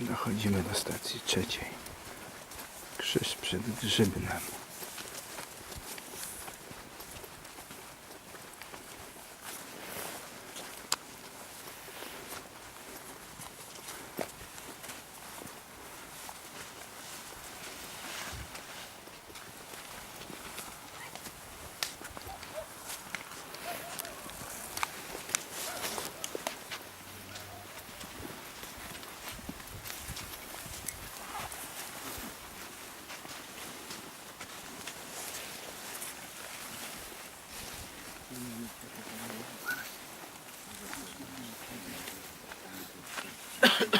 Dochodzimy do stacji trzeciej. Krzyż przed Grzybnem. Thank you.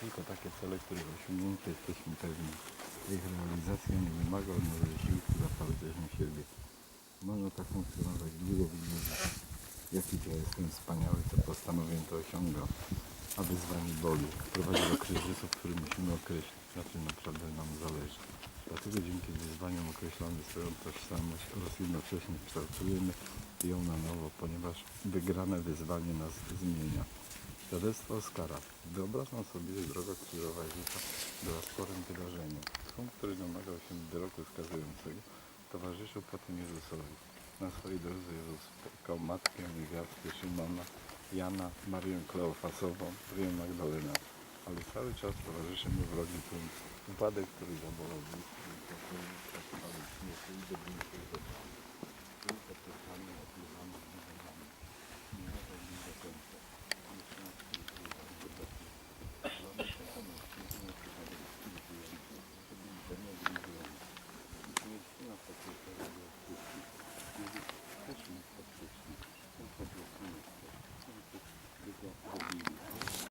Tylko takie cele, które osiągnięte jesteśmy pewni. Ich realizacja nie wymaga od nas wysiłku zaparcia siebie. Można tak funkcjonować długo w długo. Jaki to jestem wspaniały, co postanowień to osiąga. A wyzwanie boli. Prowadzi do kryzysu, który musimy określić, na czym naprawdę nam zależy. Dlatego dzięki wyzwaniom określamy swoją tożsamość oraz jednocześnie kształtujemy ją na nowo, ponieważ wygrane wyzwanie nas zmienia. Świadectwo Oskara. Wyobrażam sobie, że droga krzyżowa życia była sporym wydarzeniem. Tłum, który domagał się wyroku skazującego, towarzyszył potem Jezusowi. Na swojej drodze Jezus spotkał matkę, niewiastkę Szymona, Jana, Marię Kleofasową, Maryję Magdalenę. Ale cały czas towarzyszy mu wrogi tłum. Upadek, który zabolał bliskich,